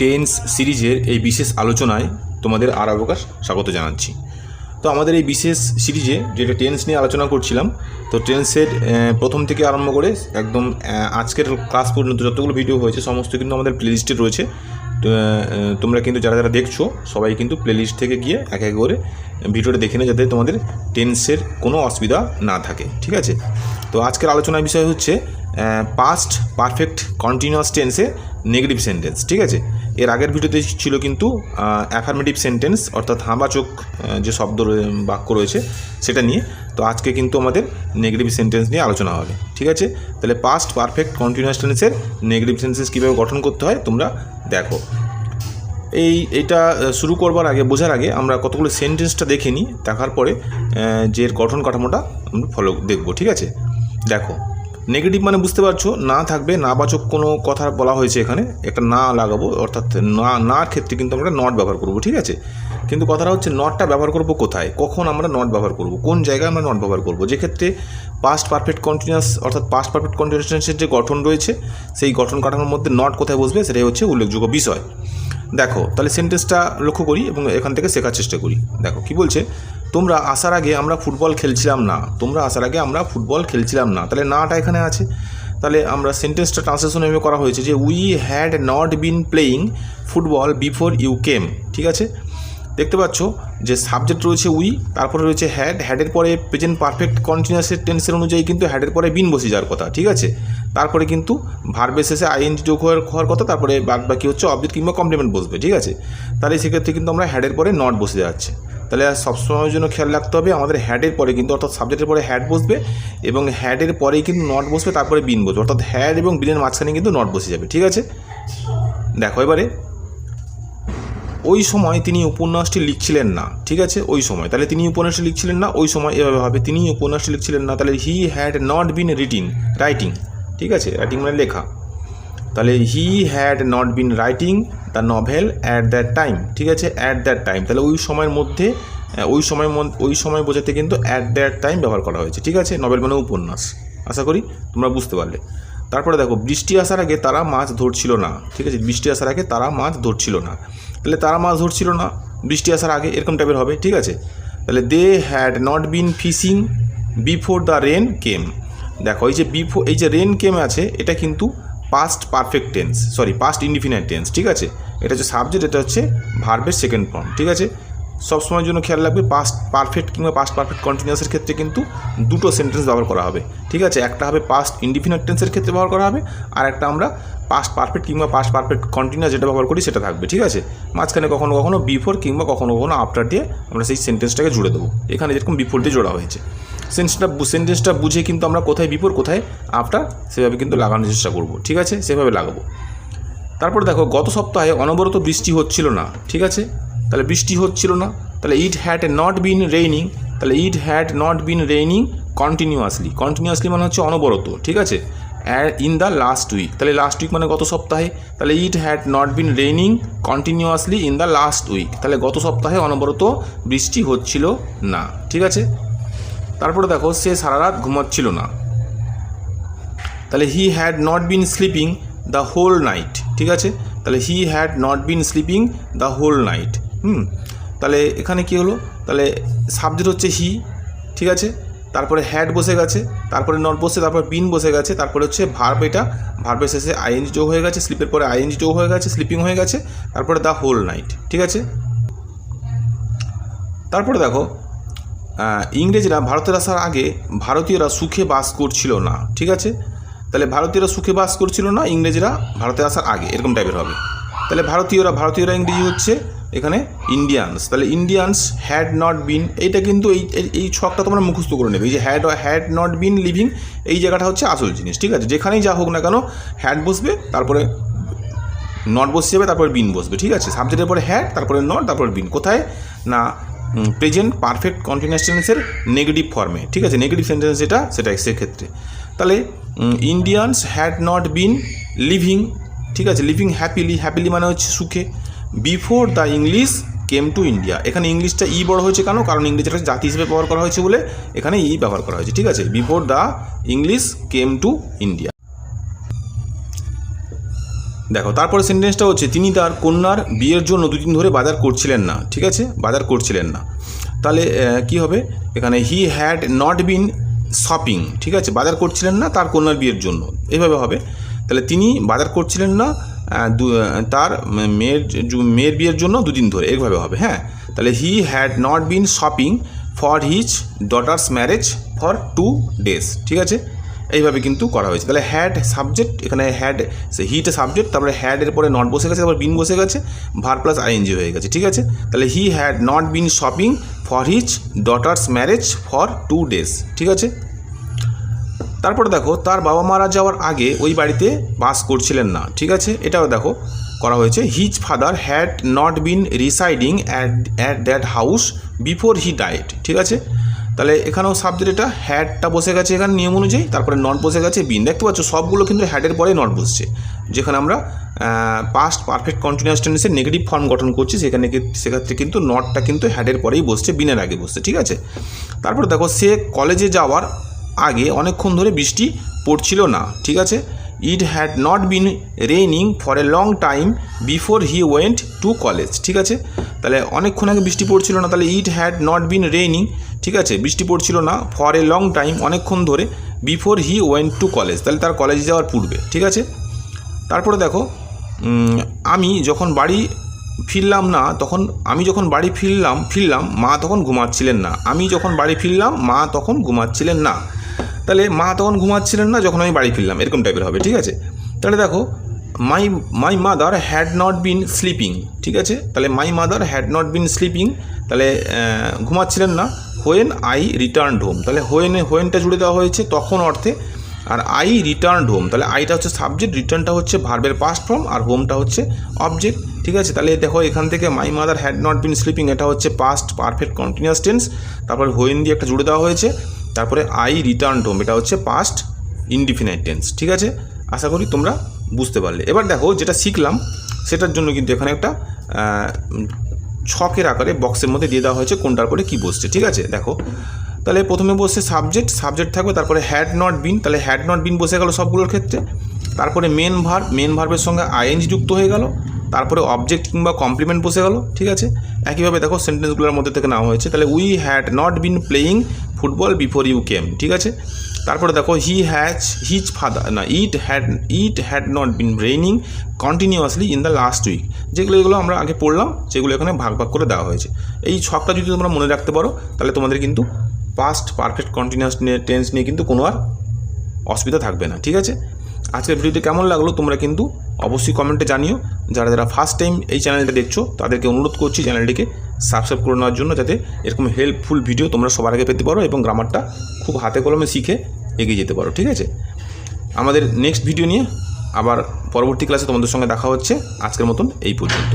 Tense সিরিজের এই বিশেষ আলোচনায় তোমাদের আর অবকাশ স্বাগত জানাচ্ছি। তো আমাদের এই বিশেষ সিরিজে যেটা টেন্স নিয়ে আলোচনা করছিলাম, তো টেন্সের প্রথম থেকে আরম্ভ করে একদম আজকের ক্লাস পর্যন্ত যতগুলো ভিডিও হয়েছে, সমস্ত কিন্তু আমাদের প্লেলিস্টে রয়েছে। তোমরা কিন্তু যারা যারা দেখছ, সবাই কিন্তু প্লেলিস্ট থেকে গিয়ে এক এক করে ভিডিওটা দেখে নেয় যাতে তোমাদের টেন্সের কোনো অসুবিধা না থাকে, ঠিক আছে? তো আজকের আলোচনার বিষয় হচ্ছে পাস্ট পারফেক্ট কন্টিনিউয়াস টেন্সে নেগেটিভ সেন্টেন্স ঠিক আছে? এর আগের ভিডিওতে ছিল কিন্তু অ্যাফার্মেটিভ সেন্টেন্স অর্থাৎ হাঁবাচক যে শব্দ বাক্য রয়েছে, সেটা নিয়ে। তো আজকে কিন্তু আমাদের নেগেটিভ সেন্টেন্স নিয়ে আলোচনা হবে, ঠিক আছে? তাহলে পাস্ট পারফেক্ট কন্টিনিউয়াস টেন্সের নেগেটিভ সেন্টেন্স কীভাবে গঠন করতে হয়, তোমরা দেখো। এই, এটা শুরু করবার আগে, বোঝার আগে আমরা কতগুলো সেন্টেন্সটা দেখে নিই, দেখার পরে যে গঠন কাঠামোটা আমরা ফলো দেখব, ঠিক আছে? দেখো নেগেটিভ মানে বুঝতে পারছ, না থাকবে নাবাচক কোনো কথা বলা হয়েছে এখানে, একটা না লাগাবো, অর্থাৎ না না ক্ষেত্রে কিন্তু আমরা নট ব্যবহার করব, ঠিক আছে? কিন্তু কথাটা হচ্ছে নটটা ব্যবহার করব কোথায়? কখন আমরা নট ব্যবহার করব? কোন জায়গায় আমরা নট ব্যবহার করব? যে ক্ষেত্রে পাস্ট পারফেক্ট কন্টিনিউয়াস অর্থাৎ পাস্ট পারফেক্ট কন্টিনিউয়াসের যে গঠন রয়েছে, সেই গঠন কাঠামোর মধ্যে নট কোথায় বসবে, সেটাই হচ্ছে উল্লেখযোগ্য বিষয়। দেখো, তাহলে সেন্টেন্সটা লক্ষ্য করি এবং এখান থেকে শেখার চেষ্টা করি। দেখো, কি বলছে? তোমরা আসার আগে আমরা ফুটবল খেলছিলাম না। তোমরা আসার আগে আমরা ফুটবল খেলছিলাম না। তাহলে নাটা এখানে আছে। তাহলে আমরা সেন্টেন্সটা ট্রান্সলেশন এভাবে করা হয়েছে যে we had not been playing football before you came ঠিক আছে? দেখতে পাচ্ছ যে সাবজেক্ট রয়েছে উই তারপরে রয়েছে হ্যাড হ্যাডের পরে প্রেজেন্ট পারফেক্ট কন্টিনিউয়াসের টেন্সের অনুযায়ী কিন্তু হ্যাডের পরে বিন বসে যাওয়ার কথা। ঠিক আছে? তারপরে কিন্তু ভার্বের শেষে আইএনজি যোগ হওয়ার হওয়ার কথা, তারপরে বাদ বাকি হচ্ছে অবজেক্ট কিংবা কমপ্লিমেন্ট বসবে। ঠিক আছে? তাহলে সেক্ষেত্রে কিন্তু আমরা হ্যাডের পরে নট বসে যাচ্ছে। তাহলে সবসময়ের জন্য খেয়াল রাখতে হবে, আমাদের হ্যাডের পরে কিন্তু অর্থাৎ সাবজেক্টের পরে হ্যাড বসবে এবং হ্যাডের পরেই কিন্তু নট বসবে, তারপরে বিন বসবে। অর্থাৎ হ্যাড এবং বিনের মাঝখানে কিন্তু নট বসে যাবে, ঠিক আছে? দেখো এবারে, ওই সময় তিনি উপন্যাসটি লিখছিলেন না, ঠিক আছে? ওই সময়। তাহলে তিনি উপন্যাসটি লিখছিলেন না, ওই সময় এভাবে হবে। তিনি উপন্যাসটি লিখছিলেন না, তাহলে he had not been writing writing ঠিক আছে? রাইটিং মানে লেখা। তাহলে he had not been writing the novel at that time ঠিক আছে? অ্যাট দ্যাট টাইম তাহলে ওই সময়ের মধ্যে ওই সময় ওই সময় বোঝাতে কিন্তু অ্যাট দ্যাট টাইম ব্যবহার করা হয়েছে, ঠিক আছে? নভেল মানে উপন্যাস, আশা করি তোমরা বুঝতে পারলে। তারপরে দেখো, বৃষ্টি আসার আগে তারা মাছ ধরছিল না, ঠিক আছে? বৃষ্টি আসার আগে তারা মাছ ধরছিল না। তাহলে তারা মাছ ধরছিল না, বৃষ্টি আসার আগে এরকম টাইপের হবে, ঠিক আছে? তাহলে they had not been fishing before the rain came দেখো, এই যে বিফোর এই যে রেন কেম আছে, এটা কিন্তু past perfect tense sorry past indefinite tense ঠিক আছে? এটা হচ্ছে সাবজেক্ট এটা হচ্ছে ভার্বের সেকেন্ড ফর্ম ঠিক আছে? সবসময়ের জন্য খেয়াল রাখবে পাস্ট পারফেক্ট কিংবা পাস্ট পারফেক্ট কন্টিনিউয়াসের ক্ষেত্রে কিন্তু দুটো সেন্টেন্স ব্যবহার করা হবে। ঠিক আছে? একটা হবে পাস্ট ইনডিফিনাইট টেন্সের ক্ষেত্রে ব্যবহার করা হবে, আর একটা আমরা পাস্ট পারফেক্ট কিংবা পাস্ট পারফেক্ট কন্টিনিউয়াস যেটা ব্যবহার করি সেটা থাকবে, ঠিক আছে? মাঝখানে কখনো কখনো বিফোর কিংবা কখনো কখনো আফটার দিয়ে আমরা সেই সেন্টেন্সটাকে জুড়ে দেবো। এখানে যেরকম বিফোর দিয়ে জোড়া হয়েছে। সেন্সটা সেন্টেন্সটা বুঝে কিন্তু আমরা কোথায় বিফোর কোথায় আফটার সেভাবে কিন্তু লাগানোর চেষ্টা করব, ঠিক আছে? সেভাবে লাগাবো। তারপর দেখো, গত সপ্তাহে অনবরত বৃষ্টি হচ্ছিল না, ঠিক আছে? তাহলে বৃষ্টি হচ্ছিল না, তাহলে it had not been raining তাহলে it had not been raining continuously continuously মানে হচ্ছে অনবরত, ঠিক আছে? ইন দ্য লাস্ট উইক তাহলে লাস্ট উইক মানে গত সপ্তাহে, তাহলে it had not been raining continuously in the last week তাহলে গত সপ্তাহে অনবরত বৃষ্টি হচ্ছিল না, ঠিক আছে? তারপরে দেখো, সে সারা রাত ঘুমাচ্ছিল না। তাহলে he had not been sleeping the whole night ঠিক আছে? তাহলে he had not been sleeping the whole night hmm, তাহলে এখানে কি হলো? তাহলে সাবজেক্ট হচ্ছে হি ঠিক আছে? তারপরে হ্যাড বসে গেছে, তারপরে নট বসে, তারপর বিন বসে গেছে, তারপরে হচ্ছে ভার্ব এটা ভার্বের শেষে আইএনজি যোগ হয়ে গেছে স্লিপের পরে আইএনজি যোগ হয়ে গেছে স্লিপিং হয়ে গেছে, তারপরে দ্য হোল নাইট ঠিক আছে? তারপরে দেখো ইংরেজরা ভারতের আসার আগে ভারতীয়রা সুখে বাস করছিল না, ঠিক আছে? তাহলে ভারতীয়রা সুখে বাস করছিল না, ইংরেজরা ভারতে আসার আগে, এরকম টাইপের হবে। তাহলে ভারতীয়রা ভারতীয়রা ইংরেজি হচ্ছে এখানে ইন্ডিয়ানস তাহলে ইন্ডিয়ানস হ্যাড নট বিন এইটা কিন্তু এই, এই- ছকটা তোমরা মুখস্থ করে নেবে। এই যে had had not been living এই জায়গাটা হচ্ছে আসল জিনিস, ঠিক আছে? যেখানেই যা হোক না কেন হ্যাড বসবে, তারপরে নট বসে যাবে তারপরে বিন বসবে, ঠিক আছে? সাবজেক্টের পরে হ্যাড তারপরে নট তারপরে বিন কোথায়? না প্রেজেন্ট পারফেক্ট কন্টিনিউয়াস নেগেটিভ ফর্মে ঠিক আছে? নেগেটিভ সেন্টেন্স যেটা, সেটা সেক্ষেত্রে। তাহলে Indians had not been living ঠিক আছে? লিভিং হ্যাপিলি হ্যাপিলি মানে হচ্ছে সুখে। Before the English came to India এখানে ইংলিশটা ই বড় হয়েছে কেন? কারণ ইংরেজিটা জাতি হিসেবে ব্যবহার করা হয়েছে বলে এখানে ই ব্যবহার করা হয়েছে, ঠিক আছে? Before the English came to India দেখো, তারপরে সেন্টেন্সটা হচ্ছে, তিনি তার কন্যার বিয়ের জন্য দুদিন ধরে বাজার করছিলেন না। ঠিক আছে? বাজার করছিলেন না। তাহলে কি হবে? এখানে he had not been shopping ঠিক আছে? বাজার করছিলেন না তার কন্যার বিয়ের জন্য। এভাবে হবে। তাহলে তিনি বাজার করছিলেন না তার মেয়ের মেয়ের বিয়ের জন্য দুদিন ধরে এইভাবে হবে হ্যাঁ? তাহলে he had not been shopping for his daughter's marriage for two days ঠিক আছে? এইভাবে কিন্তু করা হয়েছে। তাহলে হ্যাড সাবজেক্ট এখানে হ্যাড সে হিট সাবজেক্ট তারপরে হ্যাডের পরে নট বসে গেছে, তারপর বিন বসে গেছে ভার প্লাস আইএনজি হয়ে গেছে, ঠিক আছে? তাহলে he had not been shopping for his daughter's marriage for two days ঠিক আছে? তারপরে দেখো, তার বাবা মারা যাওয়ার আগে ওই বাড়িতে বাস করছিলেন না, ঠিক আছে? এটাও দেখো, করা হয়েছে। His father had not been residing at at that house before he died ঠিক আছে? তাহলে এখানেও সাবজেক্ট এটা হ্যাডটা বসে গেছে এখানে নিয়ম অনুযায়ী, তারপরে নট বসে গেছে বিন দেখতে পাচ্ছ, সবগুলো কিন্তু হ্যাডের পরে নট বসছে। যেখানে আমরা পাস্ট পারফেক্ট কন্টিনিউয়াস টেন্সের নেগেটিভ ফর্ম গঠন করছি, সেখানে সেক্ষেত্রে কিন্তু নটটা কিন্তু হ্যাডের পরেই বসছে বিনের আগে বসছে, ঠিক আছে? তারপরে দেখো, সে কলেজে যাওয়ার আগে অনেকক্ষণ ধরে বৃষ্টি পড়ছিল না, ঠিক আছে? It had not been raining for a long time before he went to college ঠিক আছে? তাহলে অনেকক্ষণ আগে বৃষ্টি পড়ছিল না, তাহলে it had not been raining ঠিক আছে? বৃষ্টি পড়ছিল না ফর এ লং টাইম অনেকক্ষণ ধরে before he went to college তাহলে তার কলেজে যাওয়ার পূর্বে, ঠিক আছে? তারপরে দেখো আমি যখন বাড়ি ফিরলাম না, তখন আমি যখন বাড়ি ফিরলাম ফিরলাম, মা তখন ঘুমাচ্ছিলেন না। আমি যখন বাড়ি ফিরলাম, মা তখন ঘুমাচ্ছিলেন না। তাহলে মা তখন ঘুমাচ্ছিলেন না যখন আমি বাড়ি ফিরলাম, এরকম টাইপের হবে, ঠিক আছে? তাহলে দেখো my my mother had not been sleeping ঠিক আছে? তাহলে my mother had not been sleeping তাহলে ঘুমাচ্ছিলেন না। হোয়েন আই রিটার্ন হোম তাহলে হোয়েনে হোয়েনটা জুড়ে দেওয়া হয়েছে তখন অর্থে, আর আই রিটার্ন হোম তাহলে আইটা হচ্ছে সাবজেক্ট রিটার্নটা হচ্ছে ভার্বের পাস্ট ফর্ম আর হোমটা হচ্ছে অবজেক্ট ঠিক আছে? তাহলে দেখো, এখান থেকে my mother had not been sleeping এটা হচ্ছে পাস্ট পারফেক্ট কন্টিনিউয়াস টেন্স তারপর হোয়েন দিয়ে একটা জুড়ে দেওয়া হয়েছে। তারপরে আই রিটার্ন হোম এটা হচ্ছে পাস্ট ইনডিফিনাইট টেন্স ঠিক আছে? আশা করি তোমরা বুঝতে পারলে। এবার দেখো, যেটা শিখলাম, সেটার জন্য কিন্তু এখানে একটা ছকের আকারে বক্সের মধ্যে দিয়ে দেওয়া হয়েছে কোনটার পরে কী বসছে, ঠিক আছে? দেখো, তাহলে প্রথমে বসছে সাবজেক্ট সাবজেক্ট থাকবে, তারপরে হ্যাড নট বিন তাহলে হ্যাড নট বিন বসে গেল সবগুলোর ক্ষেত্রে, তারপরে মেন ভার্ব মেন ভার্বের সঙ্গে আইএনজি যুক্ত হয়ে গেল তারপরে অবজেক্ট কিংবা কমপ্লিমেন্ট বসে গেল, ঠিক আছে? একইভাবে দেখো সেন্টেন্সগুলোর মধ্যে থেকে নেওয়া হয়েছে, তাহলে we had not been playing football before you came ঠিক আছে? তারপরে দেখো হি হ্যাজ হিজ ফাদার না it had it had not been raining continuously in the last week যেগুলো এগুলো আমরা আগে পড়লাম, সেগুলো এখানে ভাগ ভাগ করে দেওয়া হয়েছে। এই ছকটা যদি তোমরা মনে রাখতে পারো, তাহলে তোমাদের কিন্তু পাস্ট পারফেক্ট কন্টিনিউয়াস টেন্স নিয়ে কিন্তু কোনো আর অসুবিধা থাকবে না, ঠিক আছে? আজকের ভিডিওটি কেমন লাগল তোমরা কিন্তু অবশ্যই কমেন্টে জানিও। যারা যারা ফার্স্ট টাইম এই চ্যানেলটা দেখছ, তাদেরকে অনুরোধ করছি চ্যানেলটিকে সাবস্ক্রাইব করে নেওয়ার জন্য যাতে এরকম হেল্পফুল ভিডিও তোমরা সবার আগে পেতে পারো এবং গ্রামারটা খুব হাতে কলমে শিখে এগিয়ে যেতে পারো, ঠিক আছে? আমাদের নেক্সট ভিডিও নিয়ে আবার পরবর্তী ক্লাসে তোমাদের সঙ্গে দেখা হচ্ছে। আজকের মতন এই পর্যন্ত